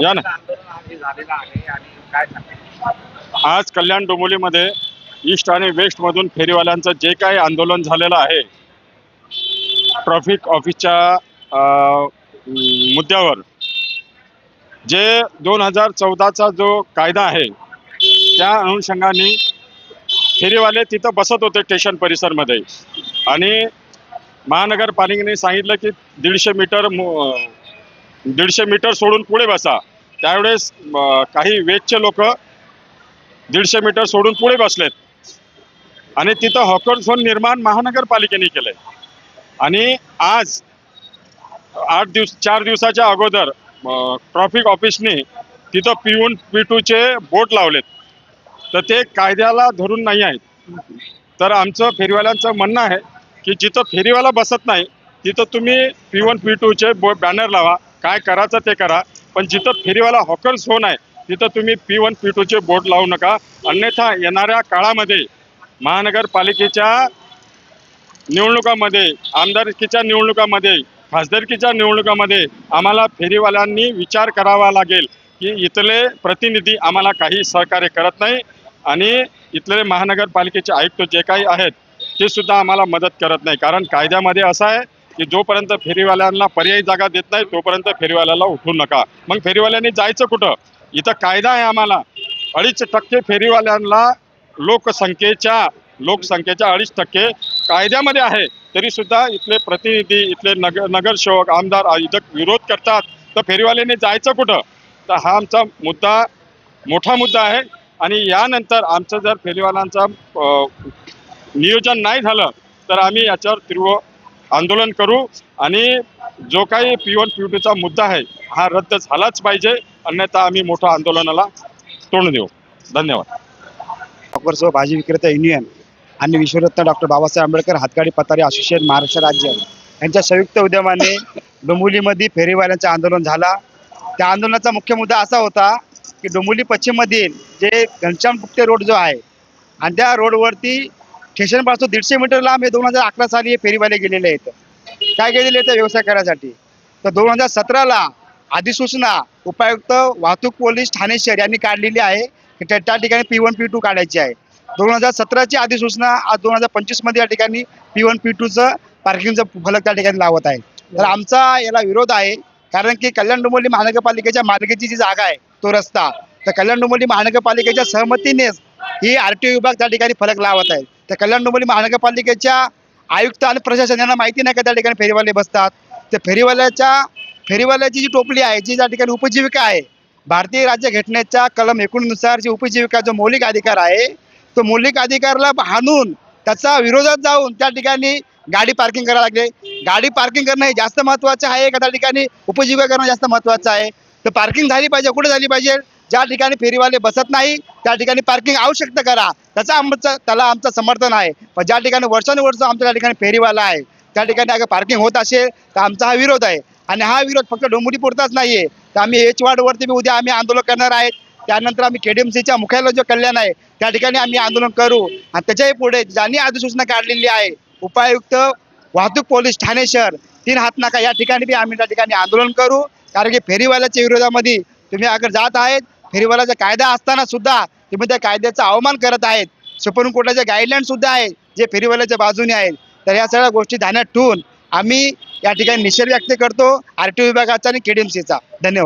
या ना. आज कल्याण डोंबिवलीमध्ये ईस्ट आणि वेस्ट मधून फेरीवाल्यांचं जे काही आंदोलन झालेलं आहे ट्रॅफिक ऑफिसच्या मुद्द्यावर जे दोन हजार चौदाचा जो कायदा आहे त्या अनुषंगाने फेरीवाले तिथं बसत होते स्टेशन परिसरमध्ये आणि महानगरपालिकेने सांगितलं की दीडशे मीटर दीडशे मीटर सोडून पुढे बसा. त्यावेळेस काही वेगचे लोक दीडशे मीटर सोडून पुढे बसलेत. आणि तिथं हॉकर झोन निर्माण महानगरपालिकेने केलंय. आणि आज आठ दिवस चार दिवसाच्या अगोदर ट्रॉफिक ऑफिसने तिथं पी वन पी टूचे बोट लावलेत. तर ते कायद्याला धरून नाही आहेत. तर आमचं फेरीवाल्यांचं म्हणणं आहे की जिथं फेरीवाला बसत नाही तिथं तुम्ही पी वन पी टूचे बो बॅनर लावा. काय करायचं ते करा. पण जिथं फेरीवाला हॉकर झोन आहे तिथं तुम्ही पी वन पी टूचे बोर्ड लावू नका. अन्यथा येणाऱ्या काळामध्ये महानगरपालिकेच्या निवडणुकामध्ये आमदारकीच्या निवडणुकामध्ये खासदारकीच्या निवडणुकामध्ये आम्हाला फेरीवाल्यांनी विचार करावा लागेल की इथले प्रतिनिधी आम्हाला काही सहकार्य करत नाही आणि इथले महानगरपालिकेचे आयुक्त जे काही आहेत ते सुद्धा आम्हाला मदत करत नाही. कारण कायद्यामध्ये असं आहे की जोपर्यंत फेरीवाल्यांना पर्यायी जागा देत नाही तोपर्यंत फेरीवाल्याला उठू नका. मग फेरीवाल्यांनी जायचं कुठं? इथं कायदा आहे आम्हाला. अडीच टक्के फेरीवाल्यांना लोकसंख्येच्या लोकसंख्येच्या अडीच टक्के कायद्यामध्ये आहे. तरी सुद्धा इथले प्रतिनिधी इथले नगर नगरसेवक आमदार इथं विरोध करतात. तर फेरीवाल्यांनी जायचं कुठं? तर हा आमचा मुद्दा मोठा मुद्दा आहे. आणि यानंतर आमचं जर फेरीवाल्यांचा नियोजन नाही झालं तर आम्ही याच्यावर तीव्र आंदोलन करू आणि जो काही पी वन पी टूचा मुद्दा आहे हा रद्द झालाच पाहिजे. अन्यथा आम्ही मोठ्या आंदोलनाला तोंड देऊ. धन्यवाद. डॉक्टर भाजी विक्रेता युनियन आणि विश्वरत्न डॉक्टर बाबासाहेब आंबेडकर हातगाडी पतारी असोसिएशन महाराष्ट्र राज्य यांच्या संयुक्त उद्यमाने डोंबिवलीमध्ये फेरीवाल्यांचं आंदोलन झाला. त्या आंदोलनाचा मुख्य मुद्दा असा होता की डोंबिवली पश्चिममधील जे घनश्याम गुप्ते रोड जो आहे आणि त्या रोडवरती स्टेशनपासून दीडशे मीटर लांब हे दोन हजार अकरा साली हे फेरीवाले गेलेले आहेत. काय गेलेले आहेत व्यवसाय करायसाठी? तर दोन हजार सतराला अधिसूचना उपायुक्त वाहतूक पोलीस ठाणे शहर यांनी काढलेली आहे. त्या त्या ठिकाणी पी वन पी टू काढायची आहे. दोन हजार सतराची अधिसूचना आज दोन हजार पंचवीसमध्ये या ठिकाणी पी वन पी टूचं पार्किंगचं फलक त्या ठिकाणी लावत आहे. तर आमचा याला विरोध आहे. कारण की कल्याण डोंबिवली महानगरपालिकेच्या मालकीची जी जागा आहे तो रस्ता तर कल्याण डोंबिवली महानगरपालिकेच्या सहमतीनेच ही आर टी ओ विभाग त्या ठिकाणी फलक लावत आहे. त्या कल्याण डोंबिवली महानगरपालिकेच्या आयुक्त आणि प्रशासन यांना माहिती नाही का त्या ठिकाणी फेरीवाले बसतात? तर फेरीवाल्याच्या फेरीवाल्याची जी टोपली आहे जी त्या ठिकाणी उपजीविका आहे भारतीय राज्य घटनेच्या कलम एकोणनुसार जी उपजीविका जो मौलिक अधिकार आहे तो मौलिक अधिकारला हाणून त्याचा विरोधात जाऊन त्या ठिकाणी गाडी पार्किंग करायला लागले. गाडी पार्किंग करणं हे जास्त महत्त्वाचं आहे का त्या ठिकाणी उपजीविका करणं जास्त महत्त्वाचं आहे? तर पार्किंग झाली पाहिजे कुठे झाली पाहिजे? ज्या ठिकाणी फेरीवाले बसत नाही त्या ठिकाणी पार्किंग आवश्यक करा. त्याचा आमचं त्याला आमचं समर्थन आहे. पण ज्या ठिकाणी वर्षानुवर्ष आमच्या त्या ठिकाणी फेरीवाला आहे त्या ठिकाणी अगर पार्किंग होत असेल तर आमचा हा विरोध आहे. आणि हा विरोध फक्त डोंबिवली पुरताच नाही आहे तर आम्ही एच वार्डवरती बी उद्या आम्ही आंदोलन करणार आहेत. त्यानंतर आम्ही के डी एम सीच्या मुख्यालय जो कल्याण आहे त्या ठिकाणी आम्ही आंदोलन करू. आणि त्याच्याही पुढे ज्यांनी अधिसूचना काढलेली आहे उपायुक्त वाहतूक पोलीस ठाणे शहर तीन हातनाका या ठिकाणी बी आम्ही त्या ठिकाणी आंदोलन करू. कारण की फेरीवाल्याच्या विरोधामध्ये तुम्ही अगर जात आहेत फेरीवाल्याचा कायदा असताना सुद्धा तुम्ही त्या कायद्याचा अवमान करत आहेत. सुप्रीम कोर्टाचे गाईडलाईन सुद्धा आहेत जे फेरीवाल्याच्या बाजूने आहेत. तर या सगळ्या गोष्टी ध्यानात ठेवून आम्ही या ठिकाणी निषेध व्यक्त करतो. आर टी विभागाचा आणि के डी एम सीचा धन्यवाद.